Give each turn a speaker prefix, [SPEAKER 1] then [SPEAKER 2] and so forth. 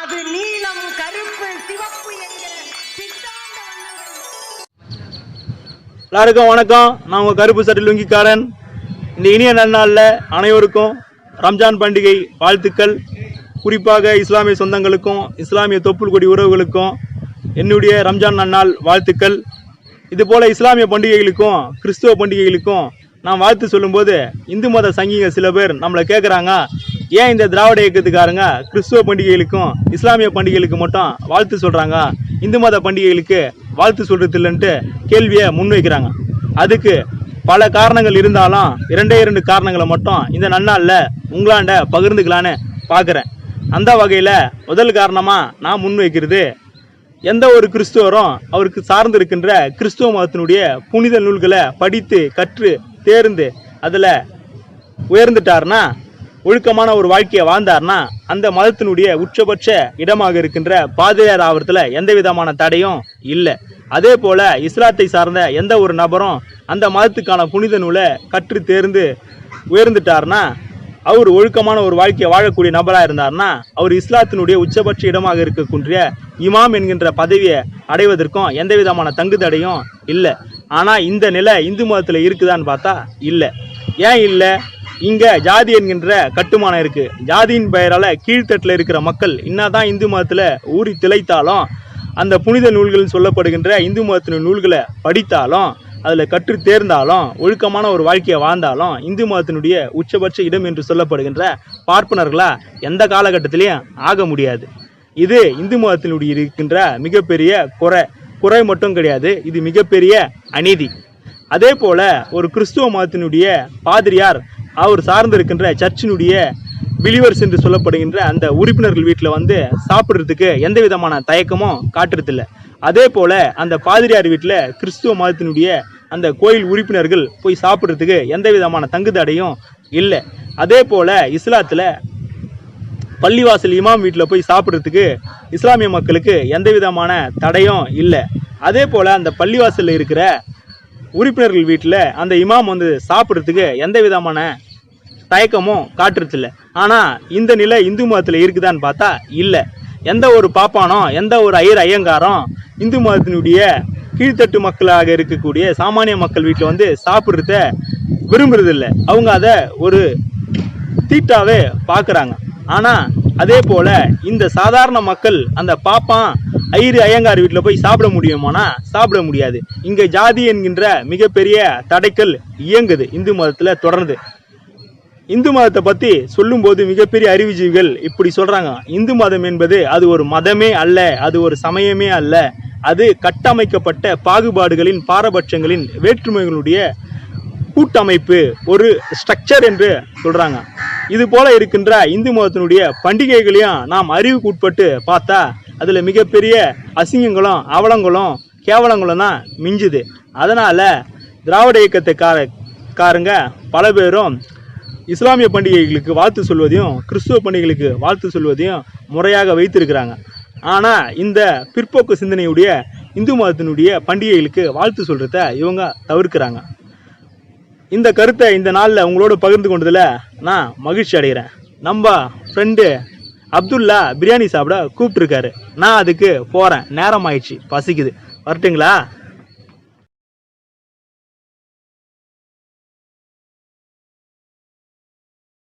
[SPEAKER 1] அது நீலம் கருப்பு சிவப்பு என்கிற
[SPEAKER 2] எல்லாருக்கும் வணக்கம். நான் உங்கள் கருப்பு சட்டை லுங்கிக்காரன். இந்த இனிய நன்னாளில் அனைவருக்கும் ரம்ஜான் பண்டிகை வாழ்த்துக்கள். குறிப்பாக இஸ்லாமிய சொந்தங்களுக்கும் இஸ்லாமிய தொப்புள் கொடி உறவுகளுக்கும் என்னுடைய ரம்ஜான் நன்னாள் வாழ்த்துக்கள். இதுபோல் இஸ்லாமிய பண்டிகைகளுக்கும் கிறிஸ்துவ பண்டிகைகளுக்கும் நான் வாழ்த்து சொல்லும்போது இந்து மத சங்கிங்க சில பேர் நம்மளை கேட்குறாங்க ஏன் இந்த திராவிட இயக்கத்துக்காரங்க கிறிஸ்துவ பண்டிகைகளுக்கும் இஸ்லாமிய பண்டிகைகளுக்கு மட்டும் வாழ்த்து சொல்கிறாங்க இந்து மத பண்டிகைகளுக்கு வாழ்த்து சொல்கிறது இல்லைன்ட்டு கேள்வியை முன்வைக்கிறாங்க. அதுக்கு பல காரணங்கள் இருந்தாலும் இரண்டே இரண்டு காரணங்களை மட்டும் இந்த நன்னாளில் உங்களாண்ட பகிர்ந்துக்கலான்னு பார்க்குறேன் அந்த வகையில் முதல் காரணமாக நான் முன்வைக்கிறது எந்த ஒரு கிறிஸ்துவரும் அவருக்கு சார்ந்திருக்கின்ற கிறிஸ்துவ மதத்தினுடைய புனித நூல்களை படித்து கற்று தேர்ந்து அதில் உயர்ந்துட்டார்னா ஒழுக்கமான ஒரு வாழ்க்கையை வாழ்ந்தார்னா அந்த மதத்தினுடைய உச்சபட்ச இடமாக இருக்கின்ற பாதிரியார் ஆவரத்தில் எந்த விதமான தடையும் இல்லை. அதே போல் இஸ்லாத்தை சார்ந்த எந்த ஒரு நபரும் அந்த மதத்துக்கான புனித நூலை கற்று தேர்ந்து உயர்ந்துட்டார்னா அவர் ஒழுக்கமான ஒரு வாழ்க்கையை வாழக்கூடிய நபராக இருந்தார்னா அவர் இஸ்லாத்தினுடைய உச்சபட்ச இடமாக இருக்கக்கூடிய இமாம் என்கின்ற பதவியை அடைவதற்கும் எந்த விதமான தங்கு தடையும் இல்லை. ஆனால் இந்த நிலை இந்து மதத்தில் இருக்குதான்னு பார்த்தா இல்லை. ஏன் இல்லை? இங்கே ஜாதி என்கின்ற கட்டுமானம் இருக்குது ஜாதியின் பெயரால் கீழ்த்தட்டில் இருக்கிற மக்கள் என்னதான் இந்து மதத்தில் ஊறி திளைத்தாலும் அந்த புனித நூல்கள் சொல்லப்படுகின்ற இந்து மதத்தின் நூல்களை படித்தாலும் அதில் கற்று தேர்ந்தாலும் ஒழுக்கமான ஒரு வாழ்க்கையை வாழ்ந்தாலும் இந்து மதத்தினுடைய உச்சபட்ச இடம் என்று சொல்லப்படுகின்ற பார்ப்பனர்களாக எந்த காலகட்டத்திலையும் ஆக முடியாது. இது இந்து மதத்தினுடைய இருக்கின்ற மிகப்பெரிய குறை. குறை மட்டும் கிடையாது இது மிகப்பெரிய அநீதி. அதே போல் ஒரு கிறிஸ்துவ மதத்தினுடைய பாதிரியார் அவர் சார்ந்திருக்கின்ற சர்ச்சினுடைய பிலிவர்ஸ் என்று சொல்லப்படுகின்ற அந்த உறுப்பினர்கள் வீட்டில் வந்து சாப்பிட்றதுக்கு எந்த விதமான தயக்கமும் காட்டுறதில்ல. அதே போல் அந்த பாதிரியார் வீட்டில் கிறிஸ்துவ மதத்தினுடைய அந்த கோயில் உறுப்பினர்கள் போய் சாப்பிட்றதுக்கு எந்த விதமான தங்குதடையும் இல்லை. அதே போல் இஸ்லாத்தில் பள்ளிவாசல் இமாம் வீட்டில் போய் சாப்பிட்றதுக்கு இஸ்லாமிய மக்களுக்கு எந்த விதமான தடையும் இல்லை. அதே போல் அந்த பள்ளிவாசலில் இருக்கிற உறுப்பினர்கள் வீட்டில் அந்த இமாம் வந்து சாப்பிட்றதுக்கு எந்த விதமான தயக்கமும் காட்டுறதில்ல. ஆனால் இந்த நிலை இந்து மதத்தில் இருக்குதான்னு பார்த்தா இல்லை. எந்த ஒரு பாப்பானோ எந்த ஒரு ஐயர் ஐயங்காரம் இந்து மதத்தினுடைய கீழ்த்தட்டு மக்களாக இருக்கக்கூடிய சாமானிய மக்கள் வீட்டில் வந்து சாப்பிட்றத விரும்புறதில்லை. அவங்க அதை ஒரு தீட்டாவே பார்க்குறாங்க ஆனால் அதே போல் இந்த சாதாரண மக்கள் அந்த பாப்பான் ஐயரு ஐயங்கார் வீட்டில் போய் சாப்பிட முடியுமானா? சாப்பிட முடியாது. இங்கே ஜாதி என்கின்ற மிகப்பெரிய தடைக்கல் இயங்குது இந்து மதத்தில் தொடர்ந்து. இந்து மதத்தை பற்றி சொல்லும்போது மிகப்பெரிய அறிவுஜீவிகள் இப்படி சொல்கிறாங்க இந்து மதம் என்பது அது ஒரு மதமே அல்ல அது ஒரு சமயமே அல்ல. அது கட்டமைக்கப்பட்ட பாகுபாடுகளின் பாரபட்சங்களின் வேற்றுமைகளுடைய கூட்டமைப்பு ஒரு ஸ்ட்ரக்சர் என்று சொல்கிறாங்க இது போல இருக்கின்ற இந்து மதத்தினுடைய பண்டிகைகளையும் நாம் அறிவுக்கு உட்பட்டு பார்த்தா அதில் மிகப்பெரிய அசிங்கங்களும் அவலங்களும் கேவலங்களும் தான் மிஞ்சுது. அதனால் திராவிட இயக்கத்துக்கார காரங்க பல பேரும் இஸ்லாமிய பண்டிகைகளுக்கு வாழ்த்து சொல்வதையும் கிறிஸ்துவ பண்டிகைகளுக்கு வாழ்த்து சொல்வதையும் முறையாக வைத்திருக்கிறாங்க. ஆனால் இந்த பிற்போக்கு சிந்தனையுடைய இந்து மதத்தினுடைய பண்டிகைகளுக்கு வாழ்த்து சொல்கிறத இவங்க தவிர்க்கிறாங்க. இந்த கருத்தை இந்த நாளில் உங்களோட பகிர்ந்து கொண்டதில் நான் மகிழ்ச்சி அடைகிறேன். நம்ம ஃப்ரெண்டு அப்துல்லா பிரியாணி சாப்பிட கூப்பிட்டுருக்காரு. நான் அதுக்கு போகிறேன் நேரம் ஆயிடுச்சு பசிக்குது. வரட்டுங்களா?